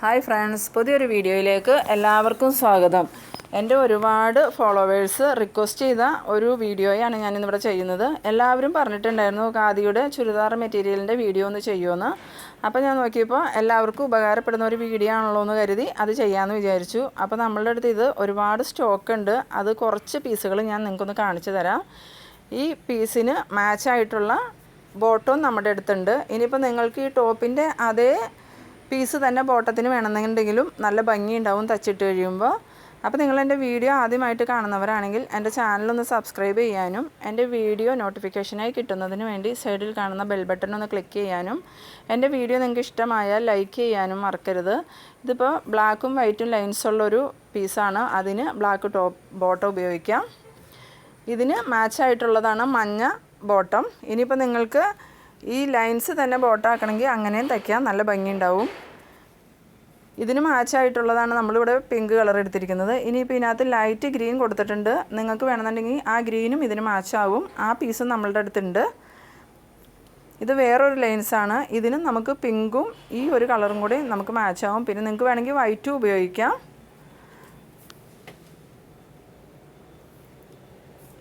Hi friends പുതിയൊരു വീഡിയോയിലേക്ക് എല്ലാവർക്കും സ്വാഗതം. എന്റെ ഒരുപാട് ഫോളോവേഴ്സ് റിക്വസ്റ്റ് ചെയ്ത ഒരു വീഡിയോയാണ് ഞാനിന്നിവിടെ ചെയ്യുന്നത്. എല്ലാവരും പറഞ്ഞിട്ടുണ്ടായിരുന്നു ഖാദിയുടെ ചുരിദാർ മെറ്റീരിയലിന്റെ വീഡിയോ ഒന്ന് ചെയ്യുമെന്ന് അപ്പോൾ ഞാൻ നോക്കിയപ്പോൾ എല്ലാവർക്കും ഉപകാരപ്പെടുന്ന ഒരു വീഡിയോ ആണല്ലോ എന്ന് കരുതി അത് ചെയ്യാമെന്ന് വിചാരിച്ചു. അപ്പോൾ നമ്മളുടെ അടുത്ത് ഇത് ഒരുപാട് സ്റ്റോക്ക് ഉണ്ട്. അത് കുറച്ച് പീസുകൾ ഞാൻ നിങ്ങൾക്കൊന്ന് കാണിച്ചു തരാം. ഈ പീസിന് മാച്ചായിട്ടുള്ള ബോട്ടവും നമ്മുടെ അടുത്തുണ്ട്. ഇനിയിപ്പോൾ നിങ്ങൾക്ക് ഈ ടോപ്പിന്റെ അതേ പീസ് തന്നെ ബോട്ടത്തിന് വേണമെന്നുണ്ടെങ്കിലും നല്ല ഭംഗിയുണ്ടാവും തച്ചിട്ട് കഴിയുമ്പോൾ. അപ്പോൾ നിങ്ങൾ എന്റെ വീഡിയോ ആദ്യമായിട്ട് കാണുന്നവരാണെങ്കിൽ എന്റെ ചാനലൊന്ന് സബ്സ്ക്രൈബ് ചെയ്യാനും എന്റെ വീഡിയോ നോട്ടിഫിക്കേഷനായി കിട്ടുന്നതിന് വേണ്ടി സൈഡിൽ കാണുന്ന ബെൽ ബട്ടൺ ഒന്ന് ക്ലിക്ക് ചെയ്യാനും എന്റെ വീഡിയോ നിങ്ങൾക്ക് ഇഷ്ടമായാൽ ലൈക്ക് ചെയ്യാനും മറക്കരുത്. ഇതിപ്പോൾ ബ്ലാക്കും വൈറ്റും ലൈൻസ് ഉള്ളൊരു പീസാണ്. അതിന് ബ്ലാക്ക് ടോപ്പ് ബോട്ടം ഉപയോഗിക്കാം. ഇതിന് മാച്ചായിട്ടുള്ളതാണ് മഞ്ഞ ബോട്ടം. ഇനിയിപ്പോൾ നിങ്ങൾക്ക് ഈ ലൈൻസ് തന്നെ ബോട്ടാക്കണമെങ്കിൽ അങ്ങനെയും തയ്ക്കാം. നല്ല ഭംഗിയുണ്ടാവും. ഇതിന് മാച്ചായിട്ടുള്ളതാണ് നമ്മളിവിടെ പിങ്ക് കളർ എടുത്തിരിക്കുന്നത്. ഇനിയിപ്പോൾ ഇതിനകത്ത് ലൈറ്റ് ഗ്രീൻ കൊടുത്തിട്ടുണ്ട്. നിങ്ങൾക്ക് വേണമെന്നുണ്ടെങ്കിൽ ആ ഗ്രീനും ഇതിന് മാച്ചാവും. ആ പീസും നമ്മളുടെ അടുത്തുണ്ട്. ഇത് വേറൊരു ലൈൻസാണ് ഇതിനും നമുക്ക് പിങ്കും ഈ ഒരു കളറും കൂടി നമുക്ക് മാച്ചാവും. പിന്നെ നിങ്ങൾക്ക് വേണമെങ്കിൽ വൈറ്റും ഉപയോഗിക്കാം.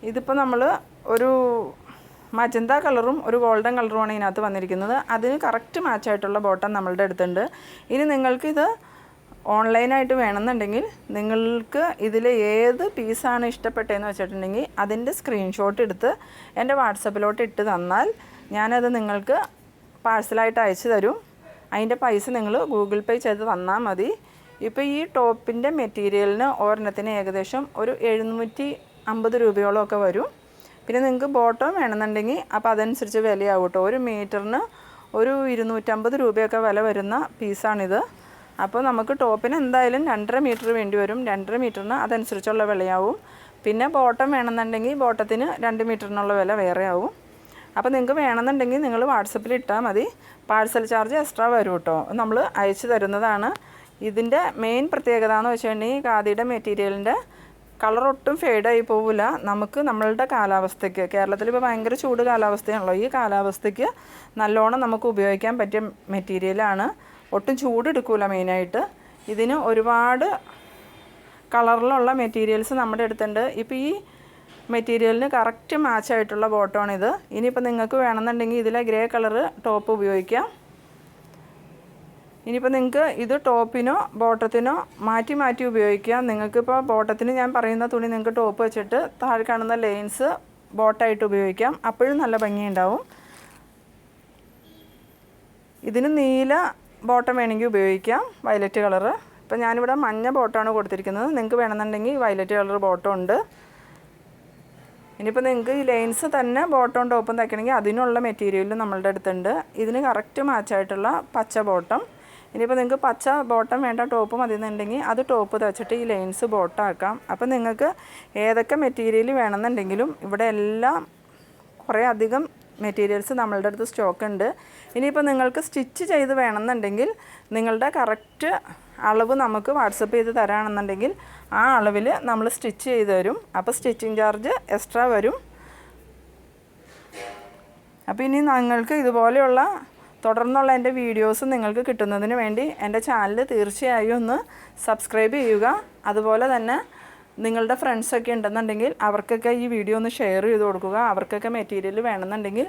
ഇതിപ്പോൾ നമ്മൾ ഒരു മജന്ത കളറും ഒരു ഗോൾഡൻ കളറുമാണ് ഇതിനകത്ത് വന്നിരിക്കുന്നത്. അതിന് കറക്റ്റ് മാച്ചായിട്ടുള്ള ബോട്ടം നമ്മളുടെ അടുത്തുണ്ട്. ഇനി നിങ്ങൾക്കിത് ഓൺലൈനായിട്ട് വേണമെന്നുണ്ടെങ്കിൽ നിങ്ങൾക്ക് ഇതിൽ ഏത് പീസാണ് ഇഷ്ടപ്പെട്ടതെന്ന് വെച്ചിട്ടുണ്ടെങ്കിൽ അതിന്റെ സ്ക്രീൻഷോട്ട് എടുത്ത് എന്റെ വാട്സപ്പിലോട്ട് ഇട്ട് തന്നാൽ ഞാനത് നിങ്ങൾക്ക് പാഴ്സലായിട്ട് അയച്ചു തരും. അതിന്റെ പൈസ നിങ്ങൾ ഗൂഗിൾ പേ ചെയ്ത് തന്നാൽ മതി. ഇപ്പോൾ ഈ ടോപ്പിന്റെ മെറ്റീരിയലിന് ഒരെണ്ണത്തിന് ഏകദേശം ഒരു എഴുന്നൂറ്റി അമ്പത് രൂപയോളമൊക്കെ വരും. പിന്നെ നിങ്ങൾക്ക് ബോട്ടം വേണമെന്നുണ്ടെങ്കിൽ അപ്പോൾ അതനുസരിച്ച് വിലയാവും കേട്ടോ. ഒരു മീറ്ററിന് ഒരു ഇരുന്നൂറ്റമ്പത് രൂപയൊക്കെ വില വരുന്ന പീസാണിത് അപ്പോൾ നമുക്ക് ടോപ്പിന് എന്തായാലും രണ്ടര മീറ്റർ വേണ്ടി വരും. രണ്ടര മീറ്ററിന് അതനുസരിച്ചുള്ള വിലയാവും. പിന്നെ ബോട്ടം വേണമെന്നുണ്ടെങ്കിൽ ബോട്ടത്തിന് രണ്ട് മീറ്ററിനുള്ള വില വേറെ ആവും അപ്പോൾ നിങ്ങൾക്ക് വേണമെന്നുണ്ടെങ്കിൽ നിങ്ങൾ വാട്സപ്പിൽ ഇട്ടാൽ മതി. പാഴ്സൽ ചാർജ് എക്സ്ട്രാ വരും കേട്ടോ. നമ്മൾ അയച്ചു തരുന്നതാണ്. ഇതിന്റെ മെയിൻ പ്രത്യേകത എന്ന് വെച്ചിട്ടുണ്ടെങ്കിൽ ഖാദിയുടെ മെറ്റീരിയലിന്റെ കളർ ഒട്ടും ഫെയ്ഡായി പോവില്ല നമുക്ക് നമ്മളുടെ കാലാവസ്ഥയ്ക്ക് കേരളത്തിൽ ഇപ്പോൾ ഭയങ്കര ചൂട് കാലാവസ്ഥയാണല്ലോ. ഈ കാലാവസ്ഥയ്ക്ക് നല്ലോണം നമുക്ക് ഉപയോഗിക്കാൻ പറ്റിയ മെറ്റീരിയലാണ് ഒട്ടും ചൂടെടുക്കില്ല മെയിനായിട്ട് ഇതിന് ഒരുപാട് കളറിലുള്ള മെറ്റീരിയൽസ് നമ്മുടെ അടുത്തുണ്ട്. ഇപ്പോൾ ഈ മെറ്റീരിയലിന് കറക്റ്റ് മാച്ചായിട്ടുള്ള ബോട്ടമാണിത് ഇനിയിപ്പോൾ നിങ്ങൾക്ക് വേണമെന്നുണ്ടെങ്കിൽ ഇതിലെ ഗ്രേ കളറ് ടോപ്പ് ഉപയോഗിക്കാം. ഇനിയിപ്പോൾ നിങ്ങൾക്ക് ഇത് ടോപ്പിനോ ബോട്ടത്തിനോ മാറ്റി മാറ്റി ഉപയോഗിക്കാം നിങ്ങൾക്കിപ്പോൾ ബോട്ടത്തിന് ഞാൻ പറയുന്ന തുണി നിങ്ങൾക്ക് ടോപ്പ് വെച്ചിട്ട് താഴെ കാണുന്ന ലൈൻസ് ബോട്ടായിട്ട് ഉപയോഗിക്കാം. അപ്പോഴും നല്ല ഭംഗിയുണ്ടാവും. ഇതിന് നീല ബോട്ടം വേണമെങ്കിൽ ഉപയോഗിക്കാം വയലറ്റ് കളറ്. ഇപ്പം ഞാനിവിടെ മഞ്ഞ ബോട്ടമാണ് കൊടുത്തിരിക്കുന്നത്. നിങ്ങൾക്ക് വേണമെന്നുണ്ടെങ്കിൽ വയലറ്റ് കളർ ബോട്ടം ഉണ്ട്. ഇനിയിപ്പോൾ നിങ്ങൾക്ക് ഈ ലൈൻസ് തന്നെ ബോട്ടം ടോപ്പും തയ്ക്കണമെങ്കിൽ അതിനുള്ള മെറ്റീരിയലും നമ്മളുടെ അടുത്തുണ്ട്. ഇതിന് കറക്റ്റ് മാച്ചായിട്ടുള്ള പച്ച ബോട്ടം. ഇനിയിപ്പോൾ നിങ്ങൾക്ക് പച്ച ബോട്ടം വേണ്ട ടോപ്പ് മതി എന്നുണ്ടെങ്കിൽ അത് ടോപ്പ് തച്ചിട്ട് ഈ ലൈൻസ് ബോട്ടാക്കാം. അപ്പോൾ നിങ്ങൾക്ക് ഏതൊക്കെ മെറ്റീരിയൽ വേണമെന്നുണ്ടെങ്കിലും ഇവിടെ എല്ലാം കുറേ അധികം മെറ്റീരിയൽസ് നമ്മളുടെ അടുത്ത് സ്റ്റോക്ക് ഉണ്ട്. ഇനിയിപ്പോൾ നിങ്ങൾക്ക് സ്റ്റിച്ച് ചെയ്ത് വേണമെന്നുണ്ടെങ്കിൽ നിങ്ങളുടെ കറക്റ്റ് അളവ് നമുക്ക് വാട്സപ്പ് ചെയ്ത് തരാണെന്നുണ്ടെങ്കിൽ ആ അളവിൽ നമ്മൾ സ്റ്റിച്ച് ചെയ്ത് തരും. അപ്പോൾ സ്റ്റിച്ചിങ് ചാർജ് എക്സ്ട്രാ വരും. അപ്പോൾ ഇനി നിങ്ങൾക്ക് ഇതുപോലെയുള്ള തുടർന്നുള്ള എന്റെ വീഡിയോസ് നിങ്ങൾക്ക് കിട്ടുന്നതിന് വേണ്ടി എന്റെ ചാനൽ തീർച്ചയായും ഒന്ന് സബ്സ്ക്രൈബ് ചെയ്യുക. അതുപോലെ തന്നെ നിങ്ങളുടെ ഫ്രണ്ട്സൊക്കെ ഉണ്ടെന്നുണ്ടെങ്കിൽ അവർക്കൊക്കെ ഈ വീഡിയോ ഒന്ന് ഷെയർ ചെയ്ത് കൊടുക്കുക. അവർക്കൊക്കെ മെറ്റീരിയൽ വേണമെന്നുണ്ടെങ്കിൽ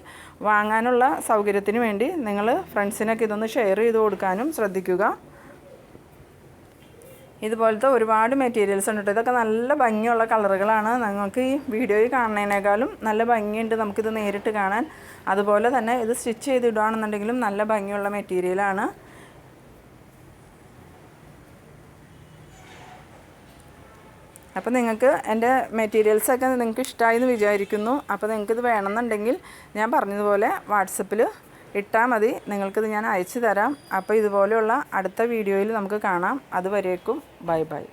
വാങ്ങാനുള്ള സൗകര്യത്തിന് വേണ്ടി നിങ്ങൾ ഫ്രണ്ട്സിനൊക്കെ ഇതൊന്ന് ഷെയർ ചെയ്ത് കൊടുക്കാനും ശ്രദ്ധിക്കുക. ഇതുപോലത്തെ ഒരുപാട് മെറ്റീരിയൽസ് ഉണ്ട് കേട്ടോ. ഇതൊക്കെ നല്ല ഭംഗിയുള്ള കളറുകളാണ്. നിങ്ങൾക്ക് ഈ വീഡിയോയിൽ കാണുന്നതിനേക്കാളും നല്ല ഭംഗിയുണ്ട് നമുക്കിത് നേരിട്ട് കാണാൻ. അതുപോലെ തന്നെ ഇത് സ്റ്റിച്ച് ചെയ്തിടുകയാണെന്നുണ്ടെങ്കിലും നല്ല ഭംഗിയുള്ള മെറ്റീരിയലാണ് അപ്പോൾ നിങ്ങൾക്ക് എന്റെ മെറ്റീരിയൽസൊക്കെ നിങ്ങൾക്ക് ഇഷ്ടമായി എന്ന് വിചാരിക്കുന്നു. അപ്പോൾ നിങ്ങൾക്കിത് വേണമെന്നുണ്ടെങ്കിൽ ഞാൻ പറഞ്ഞതുപോലെ വാട്സപ്പിൽ ഇട്ടാൽ മതി. നിങ്ങൾക്കിത് ഞാൻ അയച്ചു തരാം. അപ്പോൾ ഇതുപോലെയുള്ള അടുത്ത വീഡിയോയിൽ നമുക്ക് കാണാം. അതുവരേക്കും ബൈ ബൈ.